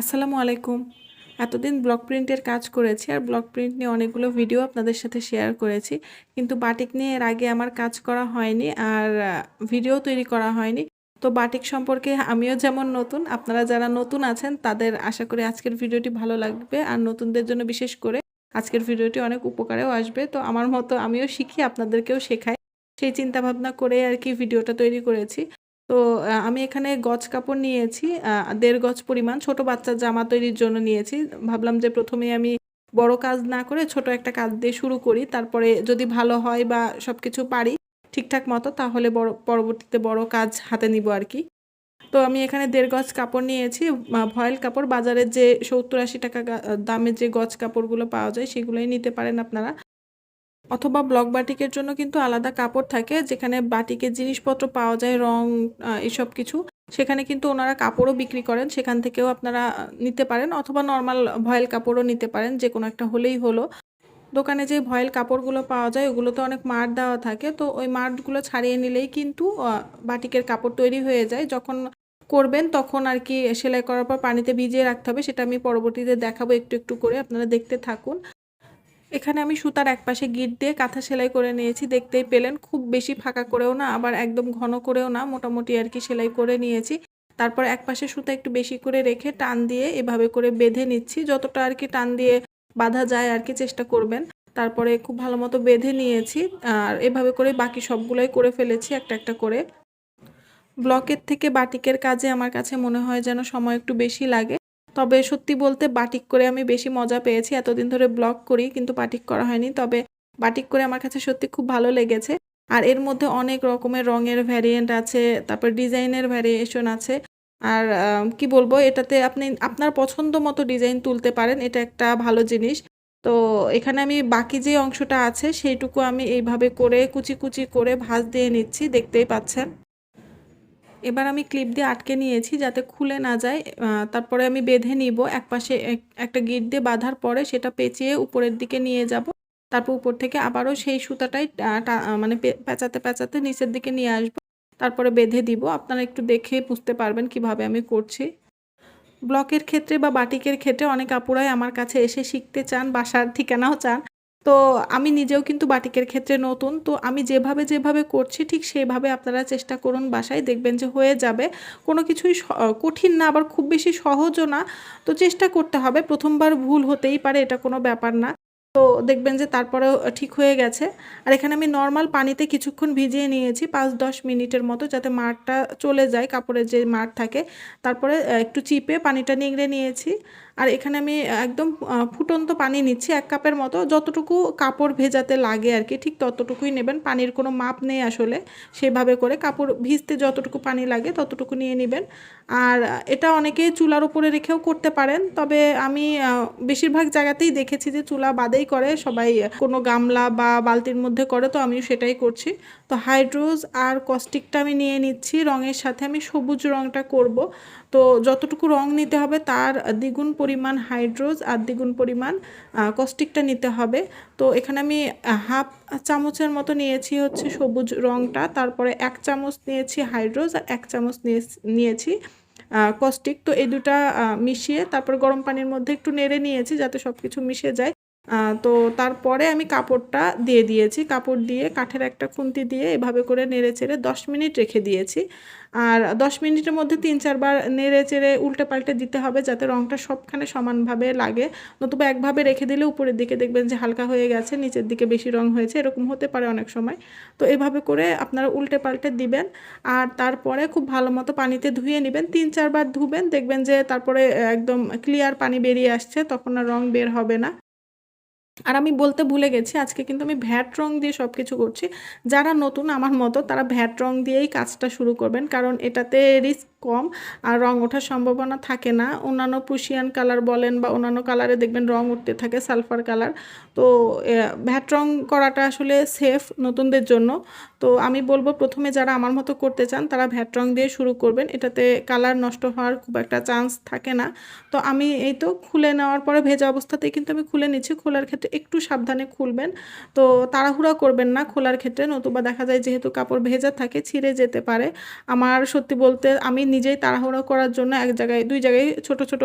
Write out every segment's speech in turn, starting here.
আসসালামু আলাইকুম। এতদিন ব্লক প্রিন্টের কাজ করেছি আর ব্লক প্রিন্ট নিয়ে অনেকগুলো ভিডিও আপনাদের সাথে শেয়ার করেছি। কিন্তু বাটিক নিয়ে এর আগে আমার কাজ করা হয়নি আর ভিডিও তৈরি করা হয়নি। তো বাটিক সম্পর্কে আমিও যেমন নতুন, আপনারা যারা নতুন আছেন তাদের আশা করি আজকের ভিডিওটি ভালো লাগবে। আর নতুনদের জন্য বিশেষ করে আজকের ভিডিওটি অনেক উপকারেও আসবে। তো আমার মতো আমিও শিখি, আপনাদেরকেও শেখাই। সেই চিন্তা ভাবনা করে আর কি ভিডিওটা তৈরি করেছি। তো আমি এখানে গজ কাপড় নিয়েছি দেড় ১.৫ গজ পরিমাণ, ছোট বাচ্চার জামা তৈরির জন্য নিয়েছি। ভাবলাম যে প্রথমে আমি বড় কাজ না করে ছোট একটা কাজ দিয়ে শুরু করি। তারপরে যদি ভালো হয় বা সব কিছু পারি ঠিকঠাক মতো, তাহলে বড়, পরবর্তীতে বড় কাজ হাতে নিব আর কি তো আমি এখানে দেড় গজ কাপড় নিয়েছি। ভয়েল কাপড় বাজারের যে ৭০-৮০ টাকা গা, দামের যে গজ কাপড়গুলো পাওয়া যায়, সেগুলোই নিতে পারেন আপনারা। অথবা ব্লক বাটিকের জন্য কিন্তু আলাদা কাপড় থাকে যেখানে বাটিকের জিনিসপত্র পাওয়া যায় রং এসব কিছু। সেখানে কিন্তু ওনারা কাপড়ও বিক্রি করেন। সেখান থেকেও আপনারা নিতে পারেন অথবা নর্মাল ভয়েল কাপড়ও নিতে পারেন। যে কোনো একটা হলেই হলো। দোকানে যে ভয়েল কাপড়গুলো পাওয়া যায় ওগুলোতে অনেক মার দেওয়া থাকে। তো ওই মারগুলো ছাড়িয়ে নিলেই কিন্তু বাটিকের কাপড় তৈরি হয়ে যায়। যখন করবেন তখন আর কি সেলাই করার পর পানিতে ভিজিয়ে রাখতে হবে। সেটা আমি পরবর্তীতে দেখাবো একটু, একটু করে আপনারা দেখতে থাকুন। এখানে আমি সুতার একপাশে গিট দিয়ে কাঁথা সেলাই করে নিয়েছি। দেখতেই পেলেন খুব বেশি ফাঁকা করেও না আবার একদম ঘন করেও না মোটামুটি আর কি সেলাই করে নিয়েছি। তারপর একপাশে সুতা একটু বেশি করে রেখে টান দিয়ে এভাবে করে বেঁধে নিচ্ছি। যতটা আর কি টান দিয়ে বাঁধা যায় আর কি চেষ্টা করবেন। তারপরে খুব ভালো মতো বেঁধে নিয়েছি। আর এভাবে করে বাকি সবগুলোই করে ফেলেছি একটা, একটা করে। ব্লকের থেকে বাটিকের কাজে আমার কাছে মনে হয় যেন সময় একটু বেশি লাগে। তবে সত্যি বলতে বাটিক করে আমি বেশি মজা পেয়েছি। এতদিন ধরে ব্লগ করি কিন্তু বাটিক করা হয়নি। তবে বাটিক করে আমার কাছে সত্যি খুব ভালো লেগেছে। আর এর মধ্যে অনেক রকমের রঙের ভ্যারিয়েন্ট আছে, তারপর ডিজাইনের ভ্যারিয়েশন আছে। আর কি বলব এটাতে আপনি আপনার পছন্দ মতো ডিজাইন তুলতে পারেন। এটা একটা ভালো জিনিস। তো এখানে আমি বাকি যে অংশটা আছে সেইটুকু আমি এইভাবে করে কুচি, কুচি করে ভাঁজ দিয়ে নিচ্ছি দেখতেই পাচ্ছেন। এবার আমি ক্লিপ দিয়ে আটকে নিয়েছি যাতে খুলে না যায়। তারপরে আমি বেঁধে নিব। এক একটা গিট দিয়ে বাঁধার পরে সেটা পেঁচিয়ে উপরের দিকে নিয়ে যাব। তারপর উপর থেকে আবারও সেই সুতাটাই মানে পেঁচাতে, পেঁচাতে নিচের দিকে নিয়ে আসব। তারপরে বেঁধে দিব। আপনারা একটু দেখে বুঝতে পারবেন কীভাবে আমি করছি। ব্লকের ক্ষেত্রে বা বাটিকের ক্ষেত্রে অনেক আপুরাই আমার কাছে এসে শিখতে চান, বাসার ঠিকানাও চান। তো আমি নিজেও কিন্তু বাটিকের ক্ষেত্রে নতুন। তো আমি যেভাবে, যেভাবে করছি ঠিক সেভাবে আপনারা চেষ্টা করুন বাসায় দেখবেন যে হয়ে যাবে। কোনো কিছুই কঠিন না আবার খুব বেশি সহজও না। তো চেষ্টা করতে হবে। প্রথমবার ভুল হতেই পারে এটা কোনো ব্যাপার না। তো দেখবেন যে তারপরেও ঠিক হয়ে গেছে। আর এখানে আমি নর্মাল পানিতে কিছুক্ষণ ভিজিয়ে নিয়েছি ৫-১০ মিনিটের মতো যাতে মারটা চলে যায় কাপড়ের যে মার থাকে। তারপরে একটু চিপে পানিটা নিংড়ে নিয়েছি। আর এখানে আমি একদম ফুটন্ত পানি নিচ্ছি এক কাপের মতো। যতটুকু কাপড় ভেজাতে লাগে আর কি, ঠিক ততটুকুই নেবেন। পানির কোনো মাপ নেই আসলে। সেভাবে করে কাপড় ভিজতে যতটুকু পানি লাগে ততটুকু নিয়ে নেবেন আর এটা অনেকে চুলার উপরে রেখেও করতে পারেন। তবে আমি বেশিরভাগ জায়গাতেই দেখেছি যে চুলা বাদেই করে, সবাই কোনো গামলা বা বালতির মধ্যে করে, তো আমিও সেটাই করছি। তো হাইড্রোজ আর কস্টিকটা আমি নিয়ে নিচ্ছি। রঙের সাথে আমি সবুজ রঙটা করব। তো যতটুকু রং নিতে হবে, তার দ্বিগুণ পরিমাণ হাইড্রোজ আর দ্বিগুণ পরিমাণ কস্টিকটা নিতে হবে। তো এখানে আমি হাফ চামচের মতো নিয়েছি হচ্ছে সবুজ রংটা। তারপরে এক চামচ নিয়েছি হাইড্রোজ আর এক চামচ নিয়েছি কস্টিক। তো এই ২ টা আ মিশিয়ে তারপর গরম পানির মধ্যে একটু নেড়ে নিয়েছি যাতে সব কিছু মিশে যায়। তো তারপরে আমি কাপড়টা দিয়ে দিয়েছি। কাপড় দিয়ে কাঠের একটা খুন্তি দিয়ে এভাবে করে নেড়ে-চেড়ে ১০ মিনিট রেখে দিয়েছি। আর ১০ মিনিটের মধ্যে তিন চারবার নেড়ে-চেড়ে উল্টে-পাল্টে দিতে হবে যাতে রংটা সবখানে সমানভাবে লাগে। নতুবা একভাবে রেখে দিলে উপরের দিকে দেখবেন যে হালকা হয়ে গেছে, নিচের দিকে বেশি রং হয়েছে। এরকম হতে পারে অনেক সময়। তো এভাবে করে আপনারা উল্টে-পাল্টে দিবেন। আর তারপরে খুব ভালো মতো পানিতে ধুয়ে নিবেন। তিন চারবার ধুবেন দেখবেন যে তারপরে একদম ক্লিয়ার পানি বেরিয়ে আসছে তখন আর রং বের হবে না। আর আমি বলতে ভুলে গেছি, আজকে কিন্তু আমি ভ্যাট রং দিয়ে সব কিছু করছি। যারা নতুন আমার মতো, তারা ভ্যাট রং দিয়েই কাজটা শুরু করবেন। কারণ এটাতে রিস্ক কম আর রং ওঠার সম্ভাবনা থাকে না। অন্যান্য প্রুশিয়ান কালার বলেন বা অন্যান্য কালারে দেখবেন রং উঠতে থাকে সালফার কালার। তো ভ্যাট রং করাটা আসলে সেফ নতুনদের জন্য। তো আমি বলব প্রথমে যারা আমার মতো করতে চান, তারা ভ্যাট রং দিয়ে শুরু করবেন। এটাতে কালার নষ্ট হওয়ার খুব একটা চান্স থাকে না। তো আমি এই তো খুলে নেওয়ার পরে ভেজা অবস্থাতেই কিন্তু আমি খুলে নিচ্ছি। খোলার ক্ষেত্রে একটু সাবধানে খুলবেন। তো তাড়াহুড়া করবেন না খোলার ক্ষেত্রে নতুবা দেখা যায় যেহেতু কাপড় ভেজা থাকে, ছিঁড়ে যেতে পারে। আমার সত্যি বলতে আমি নিজেই তাড়াহুড়ো করার জন্য এক জায়গায় দুই জায়গায় ছোট ছোট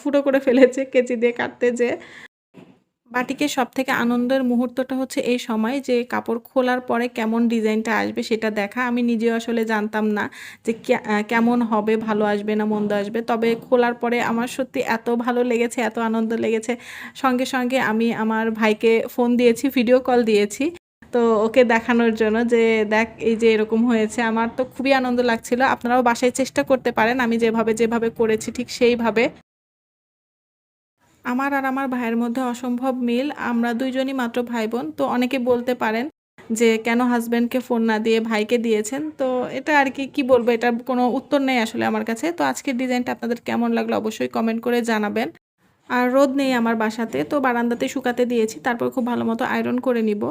ফুটো করে ফেলেছে কেচি দিয়ে কাটতে যে বাটিকে সব থেকে আনন্দের মুহূর্তটা হচ্ছে এই সময় যে কাপড় খোলার পরে কেমন ডিজাইনটা আসবে সেটা দেখা। আমি নিজেও আসলে জানতাম না যে কেমন হবে, ভালো আসবে না মন্দ আসবে। তবে খোলার পরে আমার সত্যি এত ভালো লেগেছে, এত আনন্দ লেগেছে। সঙ্গে, সঙ্গে আমি আমার ভাইকে ফোন দিয়েছি, ভিডিও কল দিয়েছি। তো ওকে দেখানোর জন্য যে, "দেখ এই যে এরকম হয়েছে।" আমার তো খুবই আনন্দ লাগছিল। আপনারাও বাসায় চেষ্টা করতে পারেন। আমি যেভাবে, যেভাবে করেছি ঠিক সেইভাবে। আমার আর আমার ভাইয়ের মধ্যে অসম্ভব মিল। আমরা দুইজনই মাত্র ভাই-বোন। তো অনেকে বলতে পারেন যে, "কেন হাজব্যান্ডকে ফোন না দিয়ে ভাইকে দিয়েছেন?" তো এটা আর কি, কি বলব? এটার কোনো উত্তর নেই আসলে আমার কাছে। তো আজকের ডিজাইনটা আপনাদের কেমন লাগল অবশ্যই কমেন্ট করে জানাবেন। আর রোদ নেই আমার বাসাতে। তো বারান্দাতে শুকাতে দিয়েছি। তারপর খুব ভালো মতো আয়রন করে নিব।